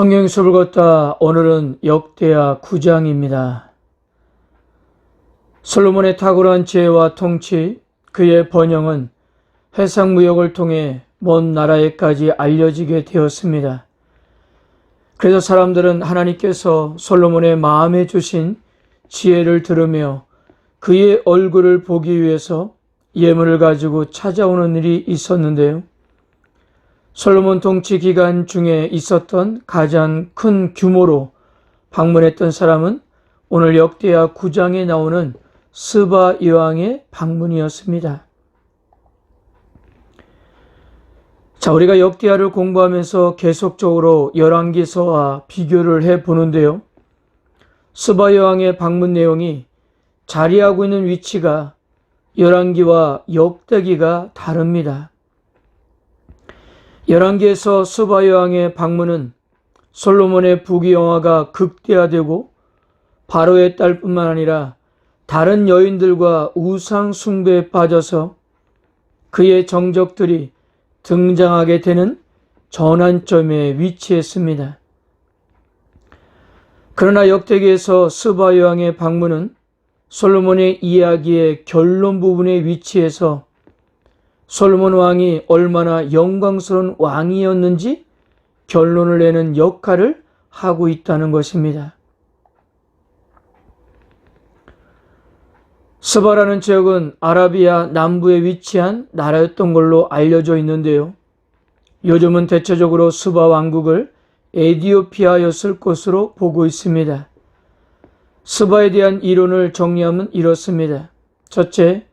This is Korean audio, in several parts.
성경 수업을 걷다 오늘은 역대하 9장입니다. 솔로몬의 탁월한 지혜와 통치, 그의 번영은 해상 무역을 통해 먼 나라에까지 알려지게 되었습니다. 그래서 사람들은 하나님께서 솔로몬의 마음에 주신 지혜를 들으며 그의 얼굴을 보기 위해서 예물을 가지고 찾아오는 일이 있었는데요. 솔로몬 통치 기간 중에 있었던 가장 큰 규모로 방문했던 사람은 오늘 역대하 9장에 나오는 스바 여왕의 방문이었습니다. 자, 우리가 역대하를 공부하면서 계속적으로 열왕기서와 비교를 해 보는데요. 스바 여왕의 방문 내용이 자리하고 있는 위치가 열왕기와 역대기가 다릅니다. 열왕기에서 스바 여왕의 방문은 솔로몬의 부귀 영화가 극대화되고 바로의 딸뿐만 아니라 다른 여인들과 우상 숭배에 빠져서 그의 정적들이 등장하게 되는 전환점에 위치했습니다. 그러나 역대기에서 스바 여왕의 방문은 솔로몬의 이야기의 결론 부분에 위치해서 솔로몬 왕이 얼마나 영광스러운 왕이었는지 결론을 내는 역할을 하고 있다는 것입니다. 스바라는 지역은 아라비아 남부에 위치한 나라였던 걸로 알려져 있는데요. 요즘은 대체적으로 스바 왕국을 에디오피아였을 것으로 보고 있습니다. 스바에 대한 이론을 정리하면 이렇습니다. 첫째,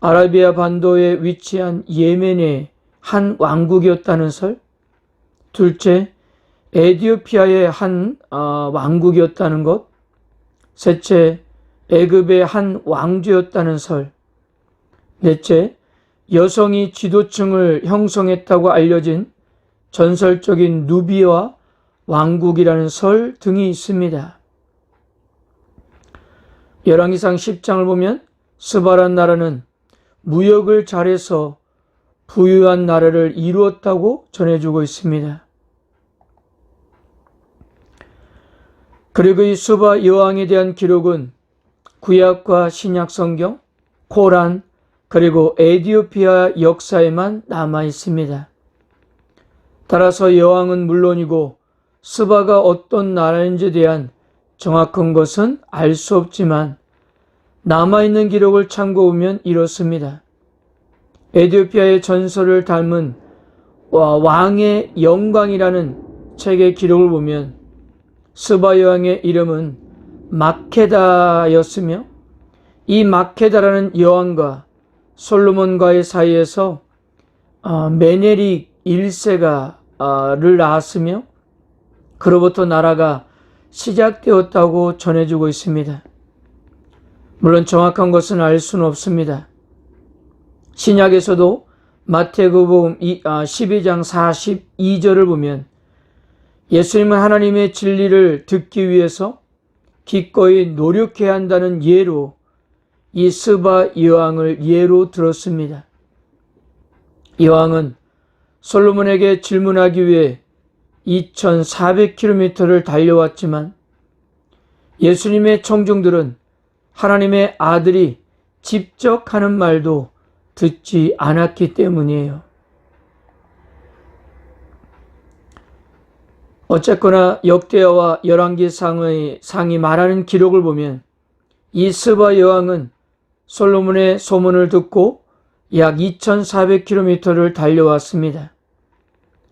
아라비아 반도에 위치한 예멘의 한 왕국이었다는 설. 둘째, 에디오피아의 한 어, 왕국이었다는 것. 셋째, 애굽의 한 왕조였다는 설. 넷째, 여성이 지도층을 형성했다고 알려진 전설적인 누비와 왕국이라는 설 등이 있습니다. 열왕기상 10장을 보면 스바란 나라는 무역을 잘해서 부유한 나라를 이루었다고 전해주고 있습니다. 그리고 이 수바 여왕에 대한 기록은 구약과 신약 성경, 코란, 그리고 에디오피아 역사에만 남아 있습니다. 따라서 여왕은 물론이고 스바가 어떤 나라인지에 대한 정확한 것은 알 수 없지만 남아있는 기록을 참고하면 이렇습니다. 에디오피아의 전설을 닮은 왕의 영광이라는 책의 기록을 보면 스바 여왕의 이름은 마케다였으며 이 마케다라는 여왕과 솔로몬과의 사이에서 어, 메네릭 1세가를 낳았으며 그로부터 나라가 시작되었다고 전해주고 있습니다. 물론 정확한 것은 알 수는 없습니다. 신약에서도 마태복음 12장 42절을 보면 예수님은 하나님의 진리를 듣기 위해서 기꺼이 노력해야 한다는 예로 이 스바 여왕을 예로 들었습니다. 여왕은 솔로몬에게 질문하기 위해 2400km를 달려왔지만 예수님의 청중들은 하나님의 아들이 직접 하는 말도 듣지 않았기 때문이에요. 어쨌거나 역대와 열왕기 상의 상이 말하는 기록을 보면 이 스바 여왕은 솔로몬의 소문을 듣고 약 2400km를 달려왔습니다.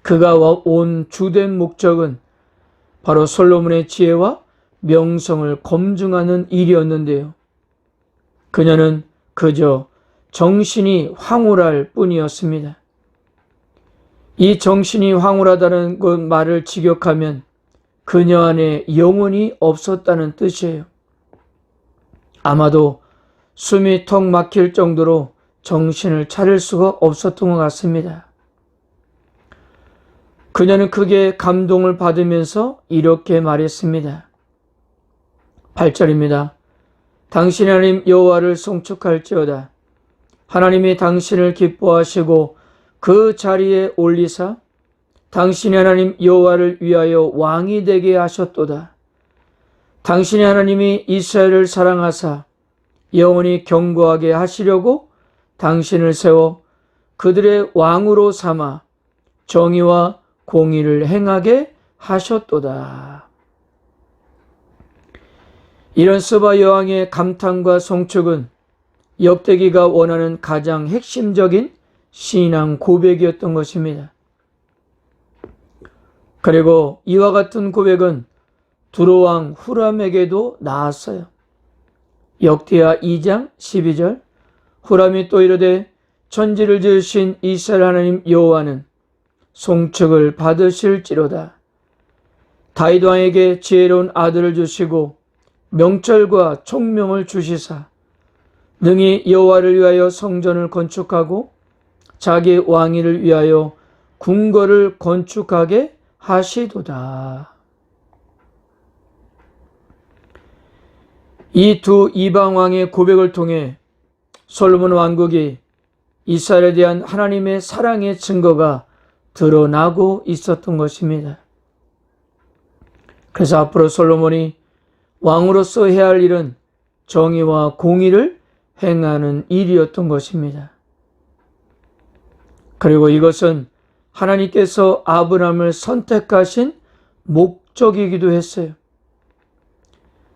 그가 온 주된 목적은 바로 솔로몬의 지혜와 명성을 검증하는 일이었는데요. 그녀는 그저 정신이 황홀할 뿐이었습니다. 이 정신이 황홀하다는 그 말을 직역하면 그녀 안에 영혼이 없었다는 뜻이에요. 아마도 숨이 턱 막힐 정도로 정신을 차릴 수가 없었던 것 같습니다. 그녀는 크게 감동을 받으면서 이렇게 말했습니다. 8절입니다. 당신 하나님 여호와를 송축할지어다. 하나님이 당신을 기뻐하시고 그 자리에 올리사 당신의 하나님 여호와를 위하여 왕이 되게 하셨도다. 당신의 하나님이 이스라엘을 사랑하사 영원히 경고하게 하시려고 당신을 세워 그들의 왕으로 삼아 정의와 공의를 행하게 하셨도다. 이런 스바 여왕의 감탄과 송축은 역대기가 원하는 가장 핵심적인 신앙 고백이었던 것입니다. 그리고 이와 같은 고백은 두로왕 후람에게도 나았어요. 역대하 2장 12절 후람이 또 이르되 천지를 지으신 이스라엘 하나님 여호와는 송축을 받으실지로다. 다윗 왕에게 지혜로운 아들을 주시고 명철과 총명을 주시사 능히 여호와를 위하여 성전을 건축하고 자기 왕위를 위하여 궁궐을 건축하게 하시도다. 이 두 이방 왕의 고백을 통해 솔로몬 왕국이 이스라엘에 대한 하나님의 사랑의 증거가 드러나고 있었던 것입니다. 그래서 앞으로 솔로몬이 왕으로서 해야 할 일은 정의와 공의를 행하는 일이었던 것입니다. 그리고 이것은 하나님께서 아브라함을 선택하신 목적이기도 했어요.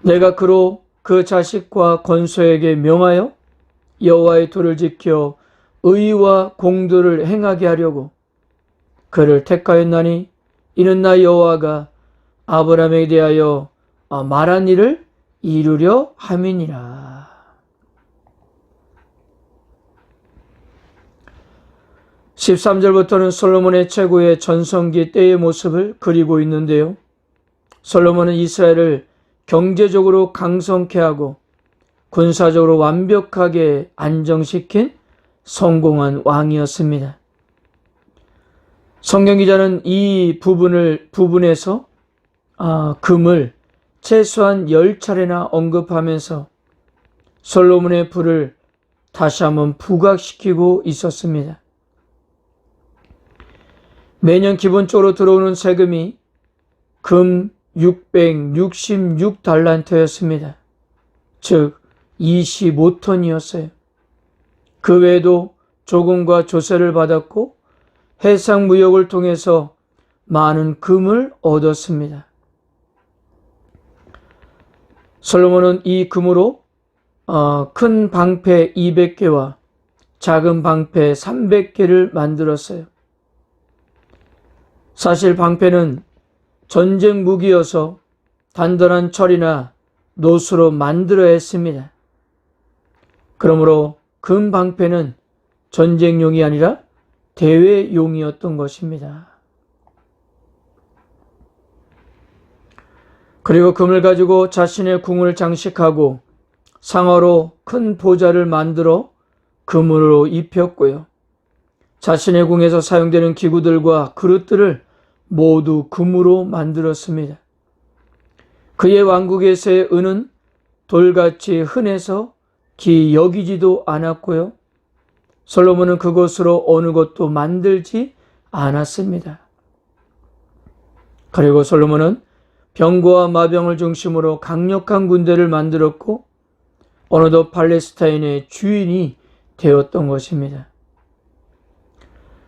내가 그로 그 자식과 건소에게 명하여 여호와의 도를 지켜 의와 공도를 행하게 하려고 그를 택하였나니 이는 나 여호와가 아브라함에 대하여 말한 일을 이루려 함이니라. 13절부터는 솔로몬의 최고의 전성기 때의 모습을 그리고 있는데요. 솔로몬은 이스라엘을 경제적으로 강성케 하고 군사적으로 완벽하게 안정시킨 성공한 왕이었습니다. 성경 기자는 이 부분을 부분에서 아, 금을 최소한 10차례나 언급하면서 솔로몬의 부를 다시 한번 부각시키고 있었습니다. 매년 기본적으로 들어오는 세금이 금 666달란트였습니다. 즉 25톤이었어요. 그 외에도 조금과 조세를 받았고 해상 무역을 통해서 많은 금을 얻었습니다. 솔로몬은 이 금으로 어, 큰 방패 200개와 작은 방패 300개를 만들었어요. 사실 방패는 전쟁 무기여서 단단한 철이나 노수로 만들어야 했습니다. 그러므로 금 방패는 전쟁용이 아니라 대회용이었던 것입니다. 그리고 금을 가지고 자신의 궁을 장식하고 상어로 큰 보좌를 만들어 금으로 입혔고요. 자신의 궁에서 사용되는 기구들과 그릇들을 모두 금으로 만들었습니다. 그의 왕국에서의 은은 돌같이 흔해서 기 여기지도 않았고요. 솔로몬은 그것으로 어느 것도 만들지 않았습니다. 그리고 솔로몬은 병거와 마병을 중심으로 강력한 군대를 만들었고 어느덧 팔레스타인의 주인이 되었던 것입니다.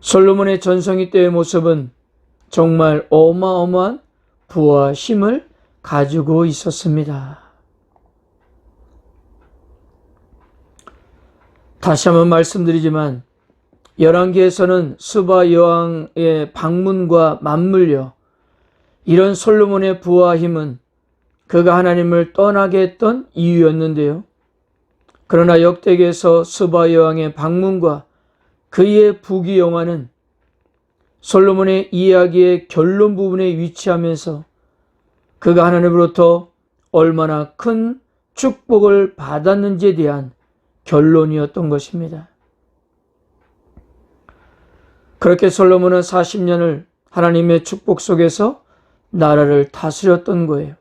솔로몬의 전성기 때의 모습은 정말 어마어마한 부와 힘을 가지고 있었습니다. 다시 한번 말씀드리지만 열왕기에서는 수바 여왕의 방문과 맞물려 이런 솔로몬의 부와 힘은 그가 하나님을 떠나게 했던 이유였는데요. 그러나 역대기에서 수바 여왕의 방문과 그의 부귀영화는 솔로몬의 이야기의 결론 부분에 위치하면서 그가 하나님으로부터 얼마나 큰 축복을 받았는지에 대한 결론이었던 것입니다. 그렇게 솔로몬은 40년을 하나님의 축복 속에서 나라를 다스렸던 거예요.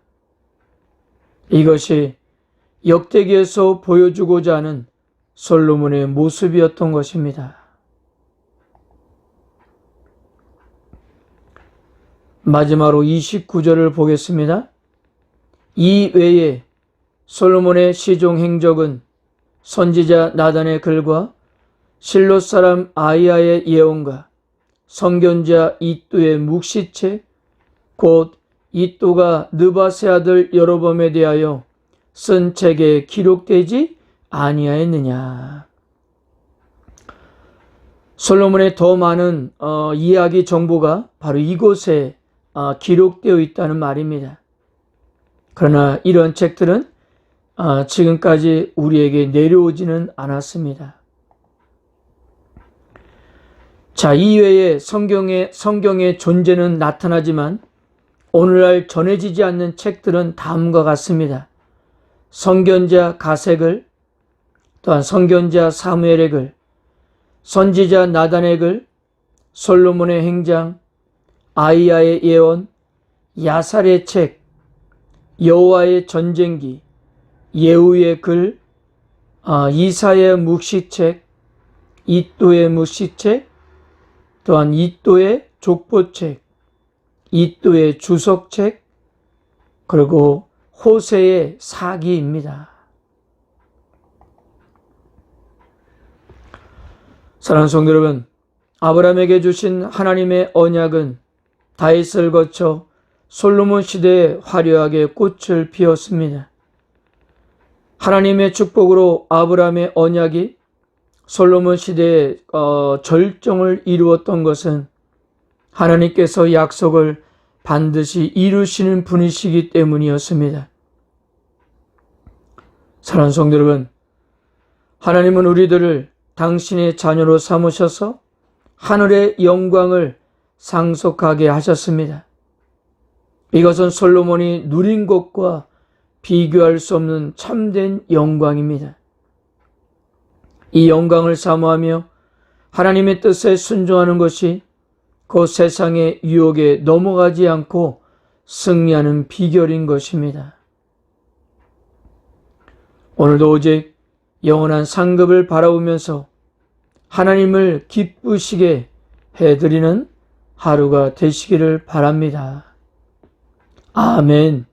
이것이 역대기에서 보여주고자 하는 솔로몬의 모습이었던 것입니다. 마지막으로 29절을 보겠습니다. 이 외에 솔로몬의 시종 행적은 선지자 나단의 글과 실롯 사람 아이야의 예언과 성견자 이또의 묵시책 곧 이또가 느바세 아들 여로범에 대하여 쓴 책에 기록되지 아니하였느냐. 솔로몬의 더 많은 어, 이야기 정보가 바로 이곳에 어, 기록되어 있다는 말입니다. 그러나 이런 책들은 어, 지금까지 우리에게 내려오지는 않았습니다. 자, 이외에 성경의, 성경의 존재는 나타나지만 오늘날 전해지지 않는 책들은 다음과 같습니다. 성견자 가색을, 또한 성견자 사무엘의 글, 선지자 나단의 글, 솔로몬의 행장, 아이야의 예언, 야살의 책, 여호와의 전쟁기, 예후의 글, 아, 이사의 묵시책, 이또의 묵시책, 또한 이또의 족보책, 이또의 주석책, 그리고 호세의 사기입니다. 사랑하는 성도 여러분, 아브라함에게 주신 하나님의 언약은 다윗을 거쳐 솔로몬 시대에 화려하게 꽃을 피웠습니다. 하나님의 축복으로 아브라함의 언약이 솔로몬 시대에 어, 절정을 이루었던 것은 하나님께서 약속을 반드시 이루시는 분이시기 때문이었습니다. 사랑하는 성도 여러분, 하나님은 우리들을 당신의 자녀로 삼으셔서 하늘의 영광을 상속하게 하셨습니다. 이것은 솔로몬이 누린 것과 비교할 수 없는 참된 영광입니다. 이 영광을 사모하며 하나님의 뜻에 순종하는 것이 그 세상의 유혹에 넘어가지 않고 승리하는 비결인 것입니다. 오늘도 오직 영원한 상급을 바라보면서 하나님을 기쁘시게 해드리는 하루가 되시기를 바랍니다. 아멘.